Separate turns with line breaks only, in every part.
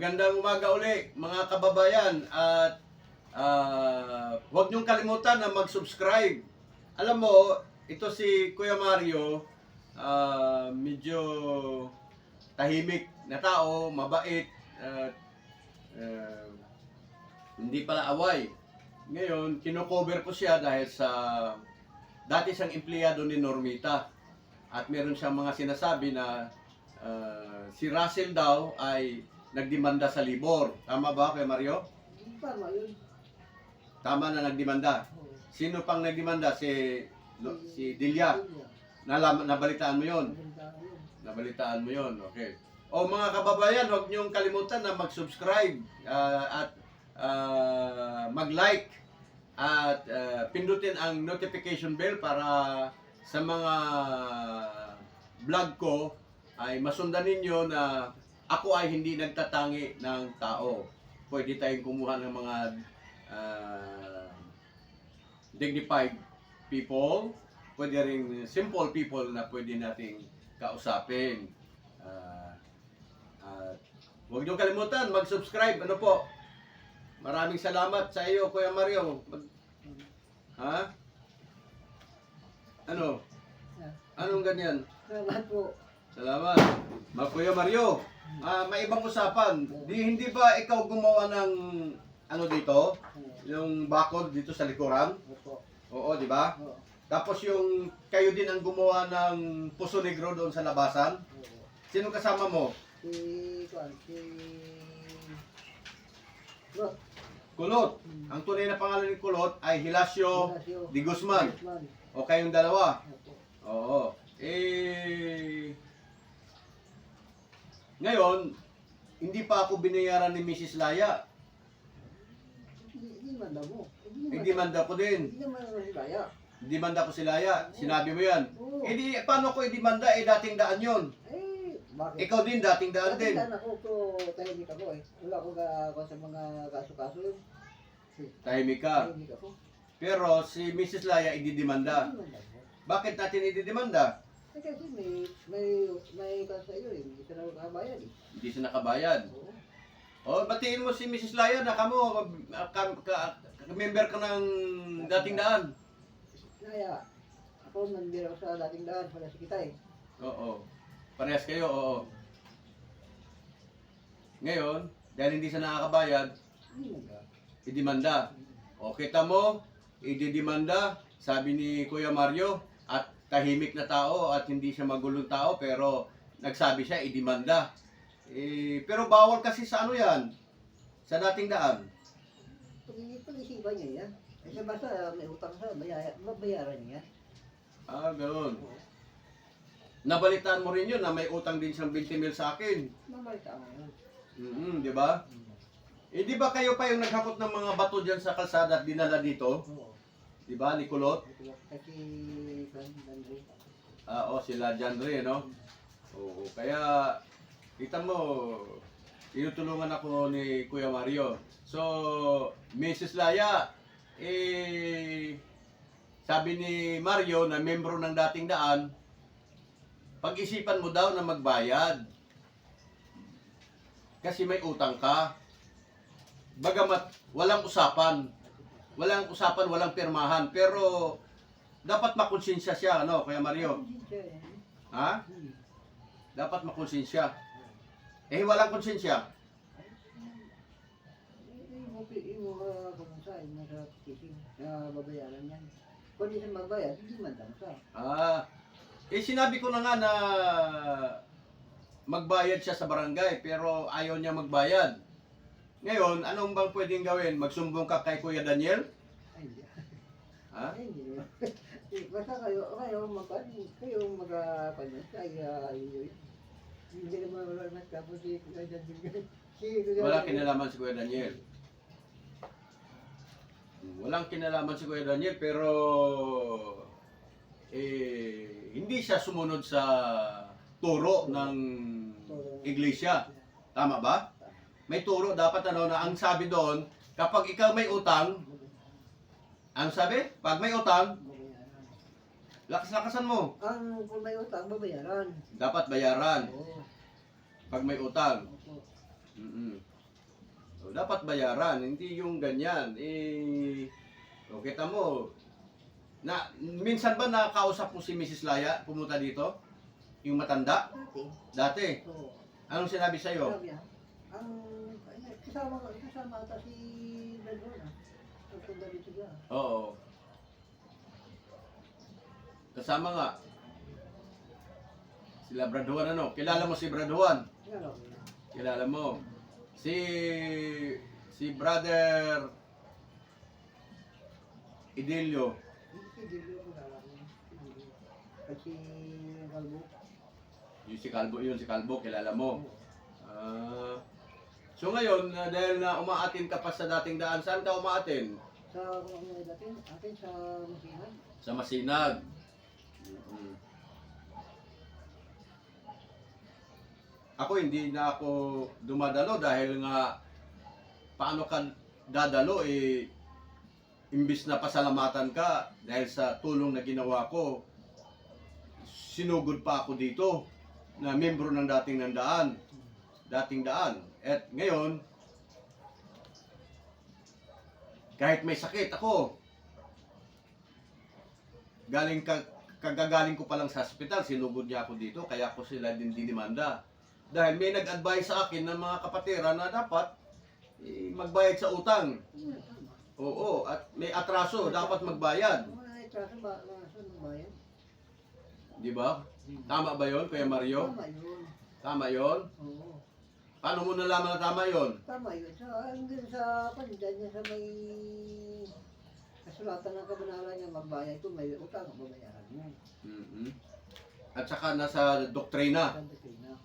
Magandang umaga uli mga kababayan at ah, huwag niyong kalimutan na mag-subscribe. Alam mo, ito si Kuya Mario, ah, medyo tahimik na tao, mabait, at ah, hindi pala away. Ngayon, kinocover ko siya dahil sa dati siyang empleyado ni Normita. At meron siyang mga sinasabi na ah, si Russell daw ay nagdemanda sa libor. Tama ba, Kuya Mario?
Tama yun.
Tama na nagdemanda. Sino pang nagdemanda? Si, Lo- si Delia. Nalam, nabalitaan mo
yun.
Nabalitaan mo yon. Okay. O mga kababayan, huwag niyong kalimutan na mag-subscribe ah, at ah, mag-like at ah, pindutin ang notification bell para sa mga vlog ko ay masundan ninyo na ako ay hindi nagtatangi ng tao. Pwede tayong kumuha ng mga ah, dignified people, pwede rin simple people na pwede nating kausapin. Ah, at huwag niyo kalimutan, mag-subscribe. Ano po? Maraming salamat sa iyo, Kuya Mario. Mag- ha? Ano? Anong ganyan?
Salamat po.
Salamat. Ma Kuya Mario, ah, may ibang usapan. Di, hindi ba ikaw gumawa ng ano dito? Yung bakod dito sa likuran?
Opo.
Oo, di ba?
Oo.
Tapos yung kayo din ang gumawa ng Puso Negro doon sa labasan.
Oo.
Sino kasama mo?
Si Lot.
Kulot. Ang tunay na pangalan ni Kulot ay Hilasio
Ignacio.
Di Guzman.
Guzman.
O kayong dalawa.
Opo.
Oo. Eh... Ngayon, hindi pa ako binayaran ni Mrs. Laya.
Hindi hindi man daw mo.
Hindi manda ko din.
Hindi naman ako si Kaya.
Hindi manda ko si Laya. Sinabi mo yan.
Oo.
Eh di, paano ko idimanda? Eh, dating daan yon.
Eh, bakit?
Ikaw din, dating daan din.
Nakita ako ko tahimik ako eh. Wala ko ka ako sa mga kaso-kaso yun.
Tahimik ka.
Tahimik ako.
Pero si Mrs. Laya ididimanda.
Hindi man daw mo.
Bakit natin ididimanda?
Eh, kasi may, may, may kaso sa'yo eh. Hindi ka na makabayad eh.
Hindi siya nakabayad.
Oo.
O, batiin mo si Mrs. Laya na kamo, ka, ka, ka- member ka ng dating daan.
Kaya, ako nandito ako sa dating daan pala sa Kitay.
Oo. Parehas kayo, oo. Ngayon, dahil hindi siya nakakabayad, idimanda. O kita mo, ididimanda, sabi ni Kuya Mario, tahimik na tao at hindi siya magulong tao, pero nagsabi siya, idimanda. Eh, pero bawal kasi sa ano yan, sa dating daan.
Pag pag-isipan niya yan. Kasi basta may utang sa bayaya, mabayaran niya.
Ah, ganoon. Nabalitaan mo rin yun na may utang din siyang 20 mil sa akin.
Mamalita mo yun.
Mm di ba? Eh, di ba kayo pa yung naghakot ng mga bato dyan sa kalsada at dinala dito?
Oo.
Di ba, ni Kulot?
Kasi, kan, Landry.
Ah, oh, sila Ray, no? Oo, kaya, kita mo, tinutulungan ako ni Kuya Mario. So, Mrs. Laya, eh, sabi ni Mario na membro ng dating daan, pag-isipan mo daw na magbayad. Kasi may utang ka. Bagamat walang usapan. Walang usapan, walang pirmahan. Pero, dapat makonsensya siya, ano, Kuya Mario? Ha? Dapat makonsensya. Eh, walang konsensya.
Yung mga kamusa, yung nasa kising, babayaran yan. Kung hindi magbayad, hindi man sa.
Ah, eh sinabi ko na nga na magbayad siya sa barangay pero ayaw niya magbayad. Ngayon, anong bang pwedeng gawin? Magsumbong ka kay Kuya Daniel?
Ay.
Ha?
Ay, hindi naman. Basta kayo, kayo mag, kayo mag, kanya, kaya, yun. Hindi naman wala na tapos si Kuya Daniel.
Wala kinalaman si Kuya Daniel. Walang kinalaman si Kuya Daniel pero eh, hindi siya sumunod sa turo ng iglesia. Tama ba? May turo dapat ano na ang sabi doon, kapag ikaw may utang, ang sabi, pag may utang, lakas-lakasan mo.
Ang kung may utang, babayaran.
Dapat bayaran
Oo.
pag may utang.
Opo.
Mm-mm. dapat bayaran, hindi yung ganyan. Eh, o kita mo, na, minsan ba nakakausap mo si Mrs. Laya, pumunta dito? Yung matanda?
Dati.
Dati.
Oo.
Anong sinabi sa'yo?
Sabi niya, ang kasama kasama ata si Bedron ah. Punta dito siya.
Oo. Kasama nga. Sila Braduan ano? Kilala mo si Braduan?
Yan ako.
Kilala mo. Si si brother
si Dilio ko. Kasi Galbo.
Yung si Calvo, yun si Calvo, kilala mo. Ah. So ngayon, na- dahil na umaatin ka pa sa dating daan, saan ka umaatin?
Sa ano natin, atin sa Masinan.
Sa Masinag. Mm. Ako hindi na ako dumadalo dahil nga paano ka dadalo eh imbis na pasalamatan ka dahil sa tulong na ginawa ko sinugod pa ako dito na membro ng dating ng daan dating daan at ngayon kahit may sakit ako galing ka, kagagaling ko pa lang sa hospital, sinugod niya ako dito, kaya ako sila din dinimanda. Dahil may nag-advise sa akin ng mga kapatira na dapat eh, magbayad sa utang. Oo, at may atraso, dapat magbayad. Di ba? Tama ba yon Kuya Mario?
Tama yun.
Tama yon
Oo.
Paano mo nalaman na tama yon
Tama yun. Sa, hanggang sa pandan niya sa may kasulatan ng kabanalan niya magbayad ko, may utang ang babayaran mo.
Mhm. At saka nasa doktrina.
Sabi ko na.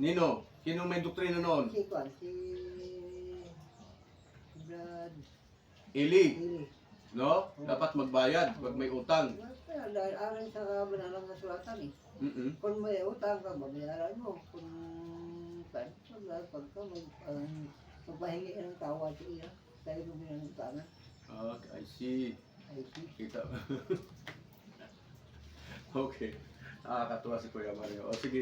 Nino, sino may doktrina noon?
Si Kwan, si Brad
Ili,
Ili.
no? Dapat magbayad, wag may utang.
Kaya dahil aral sa kabanalan ng kasulatan eh.
Mhm.
Kung may utang ka, babayaran mo. Kung mag, um, magpahingi ng tawa sa iya, dahil mo ng utangan.
Ah, I see.
Ay, si
Kita. okay. Nakakatuwa si Kuya Mario. O sige.